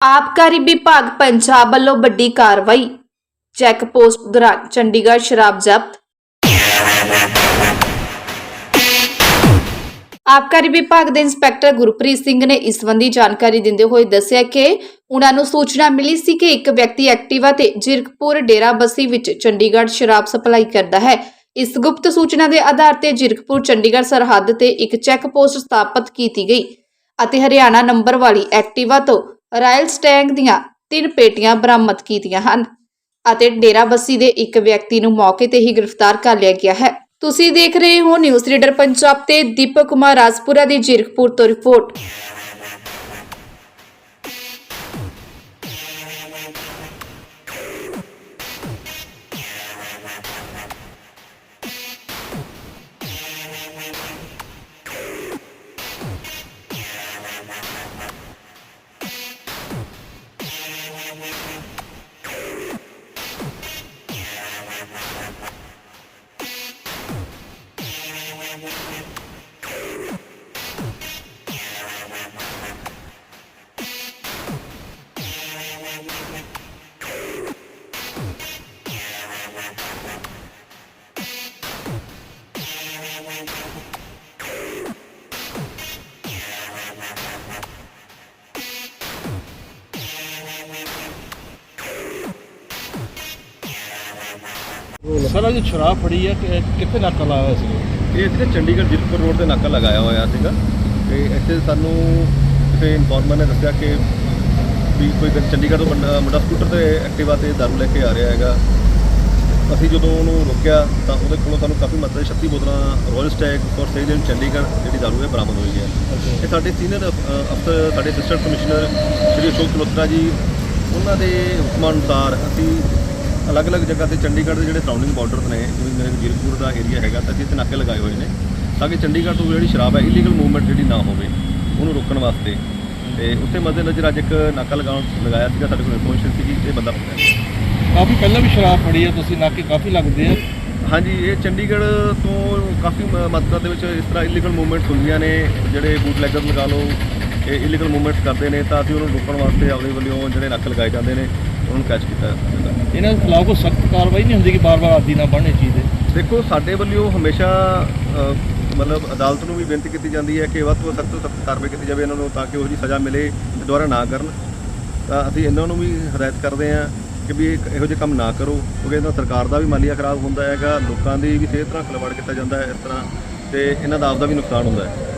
ਆਬਕਾਰੀ ਵਿਭਾਗ ਪੰਜਾਬ ਵੱਲੋਂ ਵੱਡੀ ਕਾਰਵਾਈ। ਚੈੱਕ ਪੋਸਟ ਦੌਰਾਨ ਚੰਡੀਗੜ੍ਹ ਸ਼ਰਾਬ ਜ਼ਬਤ। ਆਬਕਾਰੀ ਵਿਭਾਗ ਦੇ ਇੰਸਪੈਕਟਰ ਗੁਰਪ੍ਰੀਤ ਸਿੰਘ ਨੇ ਇਸ ਸੰਬੰਧੀ ਜਾਣਕਾਰੀ ਦਿੰਦੇ ਹੋਏ ਦੱਸਿਆ ਕਿ ਉਹਨਾਂ ਨੂੰ ਸੂਚਨਾ ਮਿਲੀ ਸੀ ਕਿ ਇੱਕ ਵਿਅਕਤੀ ਐਕਟਿਵਾ ਤੇ ਜਿਰਕਪੁਰ ਡੇਰਾ ਬੱਸੀ ਵਿੱਚ ਚੰਡੀਗੜ੍ਹ ਸ਼ਰਾਬ ਸਪਲਾਈ ਕਰਦਾ ਹੈ। ਇਸ ਗੁਪਤ ਸੂਚਨਾ ਦੇ ਆਧਾਰ ਤੇ ਜਿਰਕਪੁਰ ਚੰਡੀਗੜ੍ਹ ਸਰਹੱਦ ਤੇ ਇੱਕ ਚੈੱਕ ਪੋਸਟ ਸਥਾਪਿਤ ਕੀਤੀ ਗਈ ਅਤੇ ਹਰਿਆਣਾ ਨੰਬਰ ਵਾਲੀ ਐਕਟਿਵਾ ਤੋਂ ਰਾਇਲ ਸਟੈਂਗ ਦੀਆਂ ਤਿੰਨ ਪੇਟੀਆਂ ਬਰਾਮਦ ਕੀਤੀਆਂ ਹਨ ਅਤੇ ਡੇਰਾ ਬੱਸੀ ਦੇ ਇੱਕ ਵਿਅਕਤੀ ਨੂੰ ਮੌਕੇ ਤੇ ਹੀ ਗ੍ਰਿਫਤਾਰ ਕਰ ਲਿਆ ਗਿਆ ਹੈ। ਤੁਸੀਂ ਦੇਖ ਰਹੇ ਹੋ ਨਿਊਜ਼ ਰੀਡਰ ਪੰਜਾਬ ਤੇ ਦੀਪਕ ਕੁਮਾਰ ਰਾਜਪੁਰਾ ਦੀ ਜੀਰਕਪੁਰ ਤੋਂ ਰਿਪੋਰਟ। ਸਰ ਇਹ ਸ਼ਰਾਬ ਫੜੀ ਹੈ ਕਿ- ਕਿੱਥੇ ਨਾਕਾ ਲਾਇਆ ਹੋਇਆ ਸੀ ਇਹ ਇੱਥੇ ਚੰਡੀਗੜ੍ਹ ਜਿਰਪੁਰ ਰੋਡ ਤੇ ਨਾਕਾ ਲਗਾਇਆ ਹੋਇਆ ਸੀਗਾ। ਤੇ ਇੱਥੇ ਸਾਨੂੰ ਕਿਸੇ ਇਨਫੋਰਮਰ ਨੇ ਦੱਸਿਆ ਕਿ ਵੀ ਕੋਈ ਚੰਡੀਗੜ੍ਹ ਤੋਂ ਮੁੰਡਾ ਮੁੰਡਾ ਸਕੂਟਰ ਤੇ ਐਕਟਿਵਾ ਤੇ ਦਾਰੂ ਲੈ ਕੇ ਆ ਰਿਹਾ ਹੈਗਾ। ਅਸੀਂ ਜਦੋਂ ਉਹਨੂੰ ਰੋਕਿਆ ਤਾਂ ਉਹਦੇ ਕੋਲੋਂ ਸਾਨੂੰ ਕਾਫੀ ਮਾਤਰਾ 'ਚ 36 ਬੋਤਲਾਂ Royal Stag for sale in Chandigarh ਜਿਹੜੀ ਦਾਰੂ ਹੈ ਬਰਾਮਦ ਹੋਈ ਹੈ। ਇਹ ਸਾਡੇ ਸੀਨੀਅਰ ਅਫਸਰ ਸਾਡੇ ਅਸਿਸਟੈਂਟ ਕਮਿਸ਼ਨਰ ਸ਼੍ਰੀ ਅਸ਼ੋਕ ਮਲਹੋਤਰਾ ਜੀ ਉਹਨਾਂ ਦੇ ਹੁਕਮਾਂ ਅਨੁਸਾਰ ਅਸੀਂ ਅਲੱਗ-ਅਲੱਗ ਜਗ੍ਹਾ ਤੇ ਚੰਡੀਗੜ੍ਹ ਦੇ ਜਿਹੜੇ ਸਰਾਊਂਡਿੰਗ ਬਾਰਡਰਸ ਨੇ ਜਿਵੇਂ ਮੇਰੇ ਜੀਰਕਪੁਰ ਦਾ ਏਰੀਆ ਹੈਗਾ ਤਾਂ ਇੱਥੇ ਨਾਕੇ ਲਗਾਏ ਹੋਏ ਨੇ ਤਾਂ ਕਿ ਚੰਡੀਗੜ੍ਹ ਤੋਂ ਜਿਹੜੀ ਸ਼ਰਾਬ ਹੈ ਇਲੀਗਲ ਮੂਵਮੈਂਟ ਜਿਹੜੀ ਨਾ ਹੋਵੇ ਉਹਨੂੰ ਰੋਕਣ ਵਾਸਤੇ। ਤੇ ਉੱਥੇ ਮੱਦੇਨਜ਼ਰ ਅੱਜ ਇੱਕ ਨਾਕਾ ਲਗਾਉਣ ਲਗਾਇਆ ਸੀਗਾ ਸਾਡੇ ਕੋਲ ਇਨਫੋਰਮੇਸ਼ਨ ਸੀਗੀ ਤੇ ਬੰਦਾ ਪਕੜਿਆ ਕਾਫੀ ਪਹਿਲਾਂ ਵੀ ਸ਼ਰਾਬ ਫੜੀ ਹੈ ਤੁਸੀਂ ਨਾਕੇ ਕਾਫੀ ਲੱਗਦੇ ਆ। ਹਾਂਜੀ ਇਹ ਚੰਡੀਗੜ੍ਹ ਤੋਂ ਕਾਫੀ ਮਾਤਰਾ ਦੇ ਵਿੱਚ ਇਸ ਤਰ੍ਹਾਂ ਇਲੀਗਲ ਮੂਵਮੈਂਟਸ ਹੁੰਦੀਆਂ ਨੇ ਜਿਹੜੇ ਬੂਟਲੈਗਰ ਲਗਾ ਲਓ ਇਹ ਇਲੀਗਲ ਮੂਵਮੈਂਟਸ ਕਰਦੇ ਨੇ ਤਾਂ ਅਸੀਂ ਉਹਨੂੰ ਰੋਕਣ ਵਾਸਤੇ ਆਪਣੇ ਵੱਲੋਂ ਜਿਹੜੇ ਨੱਕ ਲਗਾਏ ਜਾਂਦੇ ਨੇ। ਉਹਨੂੰ ਕੈਚ ਕੀਤਾ ਜਾਂਦਾ ਇਹਨਾਂ ਦੇ ਖਿਲਾਫ ਕੋਈ ਸਖਤ ਕਾਰਵਾਈ ਨਹੀਂ ਹੁੰਦੀ ਕਿ ਬਾਰ-ਬਾਰ ਆਦੀ ਨਾ ਬਣਨੇ ਚੀਜ਼ ਦੇ। ਦੇਖੋ ਸਾਡੇ ਵੱਲੋਂ ਹਮੇਸ਼ਾ ਅ, ਮਤਲਬ ਅਦਾਲਤ ਨੂੰ ਵੀ ਬੇਨਤੀ ਕੀਤੀ ਜਾਂਦੀ ਹੈ ਕਿ ਵੱਧ ਤੋਂ ਸਖਤ ਤੋਂ ਸਖਤ ਕਾਰਵਾਈ ਕੀਤੀ ਜਾਵੇ ਇਹਨਾਂ ਨੂੰ ਤਾਂ ਕਿ ਉਹ ਜੀ ਸਜ਼ਾ ਮਿਲੇ ਤੇ ਦੁਬਾਰਾ ਨਾ ਕਰਨ। ਤਾਂ ਅਸੀਂ ਇਹਨਾਂ ਨੂੰ ਵੀ ਹਦਾਇਤ ਕਰਦੇ ਹਾਂ ਕਿ ਵੀ ਇਹ- ਇਹੋ ਜਿਹੇ ਕੰਮ ਨਾ ਕਰੋ ਕਿਉਂਕਿ ਇਹਨਾਂ ਸਰਕਾਰ ਦਾ ਵੀ ਮਾਲੀਆ ਖਰਾਬ ਹੁੰਦਾ ਹੈਗਾ ਲੋਕਾਂ ਦੀ ਵੀ ਸਿਹਤ ਨਾਲ ਖਿਲਵਾੜ ਕੀਤਾ ਜਾਂਦਾ ਹੈ ਇਸ ਤਰ੍ਹਾਂ ਤੇ ਇਹਨਾਂ ਦਾ ਆਪਦਾ ਵੀ ਨੁਕਸਾਨ ਹੁੰਦਾ ਹੈ।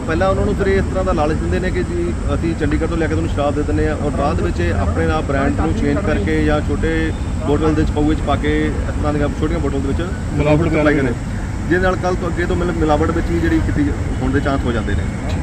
ਪਹਿਲਾਂ ਉਹਨਾਂ ਨੂੰ ਫਿਰ ਇਸ ਤਰ੍ਹਾਂ ਦਾ ਲਾਲਚ ਦਿੰਦੇ ਨੇ ਕਿ ਜੀ ਅਸੀਂ ਚੰਡੀਗੜ੍ਹ ਤੋਂ ਲੈ ਕੇ ਤੁਹਾਨੂੰ ਸ਼ਰਾਬ ਦੇ ਦਿੰਦੇ ਆ ਔਰ ਬਾਅਦ ਵਿੱਚ ਇਹ ਆਪਣੇ ਨਾਲ ਬ੍ਰਾਂਡ ਨੂੰ ਚੇਂਜ ਕਰਕੇ ਜਾਂ ਛੋਟੇ ਬੋਟਲ ਦੇ ਚ ਵਿੱਚ ਪਾ ਕੇ ਇਸ ਤਰ੍ਹਾਂ ਦੀਆਂ ਛੋਟੀਆਂ ਬੋਟਲ ਦੇ ਵਿੱਚ ਮਿਲਾਵਟ ਸਪਲਾਈ ਕਰਦੇ ਜਿਹਦੇ ਨਾਲ ਕੱਲ ਤੋਂ ਅੱਗੇ ਤੋਂ ਮਤਲਬ ਮਿਲਾਵਟ ਵਿੱਚ ਵੀ ਜਿਹੜੀ ਕੀਤੀ ਹੋਣ ਦੇ ਚਾਂਸ ਹੋ ਜਾਂਦੇ ਨੇ।